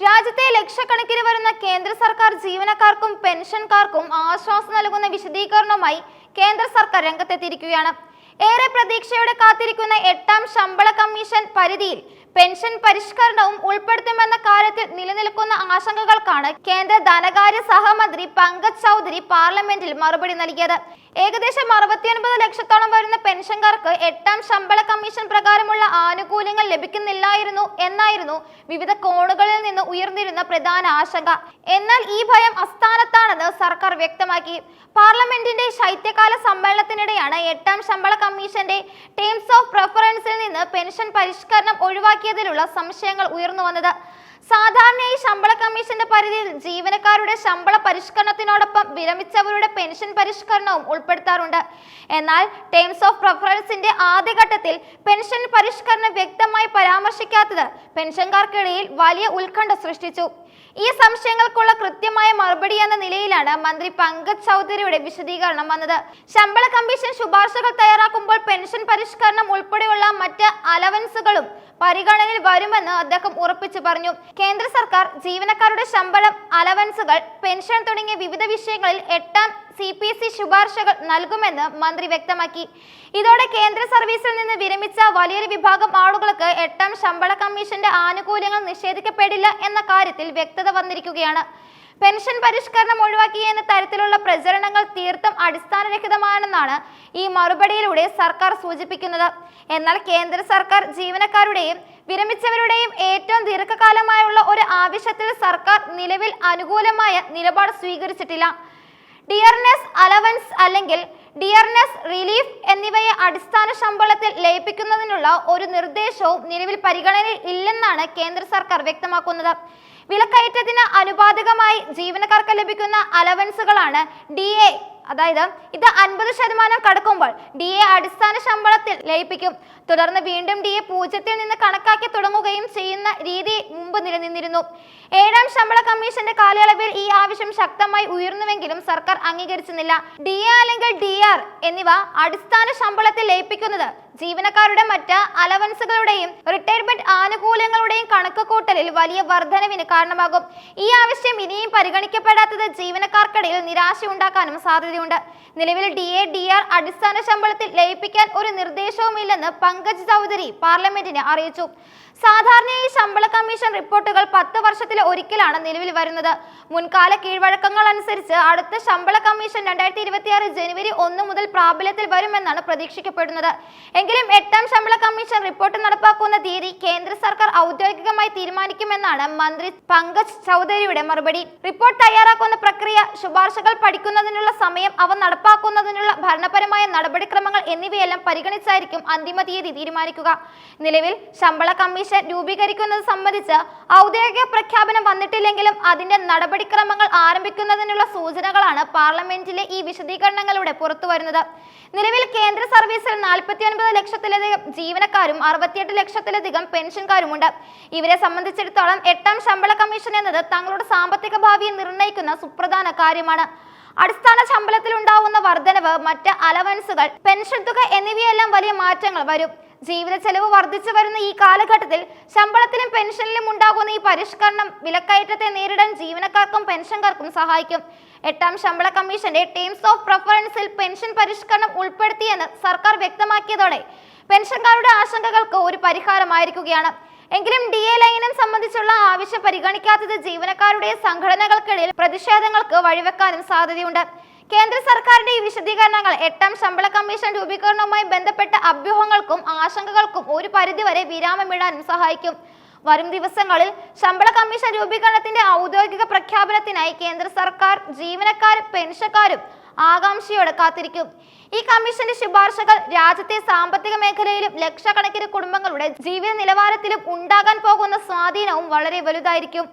രാജ്യത്തെ ലക്ഷക്കണക്കിന് വരുന്ന കേന്ദ്ര സർക്കാർ ജീവനക്കാർക്കും പെൻഷൻകാർക്കും ആശ്വാസം നൽകുന്ന വിശദീകരണവുമായി കേന്ദ്ര സർക്കാർ രംഗത്തെത്തിയിരിക്കുകയാണ്. ഏറെ പ്രതീക്ഷയോടെ കാത്തിരിക്കുന്ന എട്ടാം ശമ്പള കമ്മീഷൻ പരിധിയിൽ പെൻഷൻ പരിഷ്കരണവും ഉൾപ്പെടുത്തുമെന്ന കാര്യത്തിൽ നിലനിൽക്കുന്ന ആശങ്കകൾക്കാണ് കേന്ദ്ര ധനകാര്യ സഹമന്ത്രി പങ്കജ് ചൗധരി പാർലമെന്റിൽ മറുപടി നൽകിയത്. ഏകദേശം അറുപത്തിയൊൻപത് ലക്ഷത്തോളം വരുന്ന പെൻഷൻകാർക്ക് എട്ടാം ശമ്പള കമ്മീഷൻ പ്രകാരമുള്ള ആനുകൂല്യങ്ങൾ ലഭിക്കുന്നില്ലായിരുന്നു എന്നായിരുന്നു വിവിധ കോണുകളിൽ നിന്ന് ഉയർന്നിരുന്ന പ്രധാന ആശങ്ക. എന്നാൽ ഈ ഭയം അസ്ഥാനത്താണെന്ന് സർക്കാർ വ്യക്തമാക്കി. പാർലമെന്റിന്റെ ശൈത്യകാല സമ്മേളനത്തിനിടെയാണ് എട്ടാം ശമ്പള കമ്മീഷന്റെ ടേംസ് ഓഫ് പ്രിഫറൻസിൽ നിന്ന് പെൻഷൻ പരിഷ്കരണം ഒഴിവാക്കിയതിലുള്ള സംശയങ്ങൾ ഉയർന്നു വന്നത്. സാധാരണയായി ശമ്പള കമ്മീഷന്റെ പരിധിയിൽ ജീവനക്കാരുടെ ശമ്പള പരിഷ്കരണത്തിനോടൊപ്പം വിരമിച്ചവരുടെ പെൻഷൻ പരിഷ്കരണവും ഉൾപ്പെടുത്താറുണ്ട്. എന്നാൽ ടേംസ് ഓഫ് പ്രിഫറൻസിന്റെ ആദ്യഘട്ടത്തിൽ പെൻഷൻ പരിഷ്കരണം വ്യക്തമായി പരാമർശിക്കാത്തത് പെൻഷൻകാർക്കിടയിൽ വലിയ ഉത്കണ്ഠ സൃഷ്ടിച്ചു. ഈ സംശയങ്ങൾക്കുള്ള കൃത്യമായ മറുപടി എന്ന നിലയിലാണ് മന്ത്രി പങ്കജ് ചൗധരിയുടെ വിശദീകരണം വന്നത്. ശമ്പള കമ്മീഷൻ ശുപാർശകൾ തയ്യാറാക്കുമ്പോൾ പെൻഷൻ പരിഷ്കരണം ഉൾപ്പെടെയുള്ള മറ്റ് അലവൻസുകളും പരിഗണനയിൽ വരുമെന്ന് അദ്ദേഹം ഉറപ്പിച്ചു പറഞ്ഞു. കേന്ദ്ര സർക്കാർ ജീവനക്കാരുടെ ശമ്പളം അലവൻസുകൾ പെൻഷൻ തുടങ്ങിയ വിവിധ വിഷയങ്ങളിൽ എട്ടാം സി പി സി ശുപാർശകൾ നൽകുമെന്ന് മന്ത്രി വ്യക്തമാക്കി. ഇതോടെ കേന്ദ്ര സർവീസിൽ നിന്ന് വിരമിച്ച വലിയൊരു വിഭാഗം ആളുകൾക്ക് എട്ടാം ശമ്പള കമ്മീഷന്റെ ആനുകൂല്യങ്ങൾ നിഷേധിക്കപ്പെടില്ല എന്ന കാര്യത്തിൽ വ്യക്തത വന്നിരിക്കുകയാണ്. പെൻഷൻ പരിഷ്കരണം ഒഴിവാക്കി എന്ന തരത്തിലുള്ള പ്രചരണങ്ങൾ തീർത്തും അടിസ്ഥാനരഹിതമാണെന്നാണ് ഈ മറുപടിയിലൂടെ സർക്കാർ സൂചിപ്പിക്കുന്നത്. എന്നാൽ കേന്ദ്ര സർക്കാർ ജീവനക്കാരുടെയും വിരമിച്ചവരുടെയും ഏറ്റവും ദീർഘകാലമായുള്ള ഒരു ആവശ്യത്തിൽ സർക്കാർ നിലവിൽ അനുകൂലമായ നിലപാട് സ്വീകരിച്ചിട്ടില്ല. ഡിയർനെസ് അലവൻസ് അല്ലെങ്കിൽ ഡിയർനെസ് റിലീഫ് എന്നിവയെ അടിസ്ഥാന ശമ്പളത്തിൽ ലയിപ്പിക്കുന്നതിനുള്ള ഒരു നിർദ്ദേശവും നിലവിൽ പരിഗണനയിൽ ഇല്ലെന്നാണ് കേന്ദ്ര സർക്കാർ വ്യക്തമാക്കുന്നത്. വിലക്കയറ്റത്തിന് അനുപാതികമായി ജീവനക്കാർക്ക് ലഭിക്കുന്ന അലവൻസുകളാണ് ഡി അതായത് ഇത് അൻപത് ശതമാനം കടക്കുമ്പോൾ ഡി എ അടിസ്ഥാന ശമ്പളത്തിൽ ലയിപ്പിക്കും. തുടർന്ന് വീണ്ടും ഡി എ പൂജ്യത്തിൽ നിന്ന് കണക്കാക്കി തുടങ്ങുകയും ചെയ്യുന്ന രീതി മുമ്പ് നിലനിന്നിരുന്നു. ഏഴാം ശമ്പള കമ്മീഷന്റെ കാലയളവിൽ ഈ ആവശ്യം ശക്തമായി ഉയർന്നുവെങ്കിലും സർക്കാർ അംഗീകരിച്ചിരുന്നില്ല. ഡി എ അല്ലെങ്കിൽ ഡി ആർ എന്നിവ അടിസ്ഥാന ശമ്പളത്തിൽ ലയിപ്പിക്കുന്നത് ജീവനക്കാരുടെ മറ്റ് അലവൻസുകളുടെയും റിട്ടയർമെന്റ് ആനുകൂല്യങ്ങളുടെയും കണക്കുകൂട്ടലിൽ വലിയ വർധനവിന് കാരണമാകും. ഈ ആവശ്യം ഇനിയും പരിഗണിക്കപ്പെടാത്തത് ജീവനക്കാർക്കിടയിൽ നിരാശ ഉണ്ടാക്കാനും സാധ്യതയുണ്ട്. നിലവിൽ ഡി എ ഡി ആർ അടിസ്ഥാന ശമ്പളത്തിൽ ലയിപ്പിക്കാൻ ഒരു നിർദ്ദേശവുമില്ലെന്ന് പങ്കജ് ചൗധരി പാർലമെന്റിനെ അറിയിച്ചു. ശമ്പള കമ്മീഷൻ റിപ്പോർട്ടുകൾ പത്ത് വർഷത്തിൽ ഒരിക്കലാണ് നിലവിൽ വരുന്നത്. മുൻകാല കീഴ്വഴക്കങ്ങൾ അനുസരിച്ച് അടുത്ത ശമ്പള കമ്മീഷൻ രണ്ടായിരത്തി ഇരുപത്തിയാറ് ജനുവരി ഒന്ന് മുതൽ പ്രാബല്യത്തിൽ വരുമെന്നാണ് പ്രതീക്ഷിക്കപ്പെടുന്നത്. എങ്കിലും എട്ടാം ശമ്പള കമ്മീഷൻ റിപ്പോർട്ട് നടപ്പാക്കുന്ന തീയതി കേന്ദ്ര സർക്കാർ ഔദ്യോഗികമായി തീരുമാനിക്കുമെന്നാണ് മന്ത്രി പങ്കജ് ചൗധരിയുടെ മറുപടി. റിപ്പോർട്ട് തയ്യാറാക്കുന്ന പ്രക്രിയ ശുപാർശകൾ പഠിക്കുന്നതിനുള്ള സമയം അവ നടപ്പാക്കുന്നതിനുള്ള ഭരണപരമായ നടപടിക്രമങ്ങൾ എന്നിവയെല്ലാം പരിഗണിച്ചായിരിക്കും അന്തിമ തീയതി തീരുമാനിക്കുക. നിലവിൽ ശമ്പള കമ്മീഷൻ രൂപീകരിക്കുന്നത് സംബന്ധിച്ച് ഔദ്യോഗിക പ്രഖ്യാപനം വന്നിട്ടില്ലെങ്കിലും അതിന്റെ നടപടിക്രമങ്ങൾ ആരംഭിക്കുന്നതിനുള്ള സൂചനകളാണ് പാർലമെന്റിലെ ഈ വിശദീകരണങ്ങളിലൂടെ പുറത്തുവരുന്നത് നിലവിൽ കേന്ദ്ര സർവീസിൽ നാൽപ്പത്തി ഒൻപത് ലക്ഷത്തിലധികം ജീവനക്കാരും അറുപത്തിയെട്ട് ലക്ഷത്തിലധികം പെൻഷൻകാരുമുണ്ട്. ഇവരെ സംബന്ധിച്ചിടത്തോളം എട്ടാം ശമ്പള കമ്മീഷൻ എന്നത് തങ്ങളുടെ സാമ്പത്തിക ഭാവിയെ നിർണയിക്കുന്ന സുപ്രധാന കാര്യമാണ്. അടിസ്ഥാന ശമ്പളത്തിൽ ഉണ്ടാവുന്ന വർധനവ് മറ്റ് അലവൻസുകൾ പെൻഷൻ തുക എന്നിവയെല്ലാം വലിയ മാറ്റങ്ങൾ വരും. ജീവിത ചെലവ് വർദ്ധിച്ചു വരുന്ന ഈ കാലഘട്ടത്തിൽ ശമ്പളത്തിലും പെൻഷനിലും ഉണ്ടാകുന്ന ഈ പരിഷ്കരണം വിലക്കയറ്റത്തെ നേരിടാൻ ജീവനക്കാർക്കും പെൻഷൻകാർക്കും സഹായിക്കും. എട്ടാം ശമ്പള കമ്മീഷന്റെ ടേംസ് ഓഫ് പ്രിഫറൻസിൽ പെൻഷൻ പരിഷ്കരണം ഉൾപ്പെടുത്തിയെന്ന് സർക്കാർ വ്യക്തമാക്കിയതോടെ പെൻഷൻകാരുടെ ആശങ്കകൾക്ക് ഒരു പരിഹാരമായിരിക്കുകയാണ്. എങ്കിലും ഡി എ ലൈനം സംബന്ധിച്ചുള്ള ആവശ്യം പരിഗണിക്കാത്തത് ജീവനക്കാരുടെ സംഘടനകൾക്കിടയിൽ പ്രതിഷേധങ്ങൾക്ക് വഴിവെക്കാനും സാധ്യതയുണ്ട്. കേന്ദ്ര സർക്കാരിന്റെ ഈ വിശദീകരണങ്ങൾ എട്ടാം ശമ്പള കമ്മീഷൻ രൂപീകരണവുമായി ബന്ധപ്പെട്ട അഭ്യൂഹങ്ങൾക്കും ആശങ്കകൾക്കും ഒരു പരിധിവരെ വിരാമമിടാനും സഹായിക്കും. വരും ദിവസങ്ങളിൽ ശമ്പള കമ്മീഷൻ രൂപീകരണത്തിന്റെ ഔദ്യോഗിക പ്രഖ്യാപനത്തിനായി കേന്ദ്ര സർക്കാർ ജീവനക്കാരും പെൻഷൻകാരും ആകാംക്ഷയോടെ കാത്തിരിക്കും. ഈ കമ്മീഷന്റെ ശുപാർശകൾ രാജ്യത്തെ സാമ്പത്തിക മേഖലയിലും ലക്ഷക്കണക്കിന് കുടുംബങ്ങളുടെ ജീവിത നിലവാരത്തിലും ഉണ്ടാകാൻ പോകുന്ന സ്വാധീനവും വളരെ വലുതായിരിക്കും.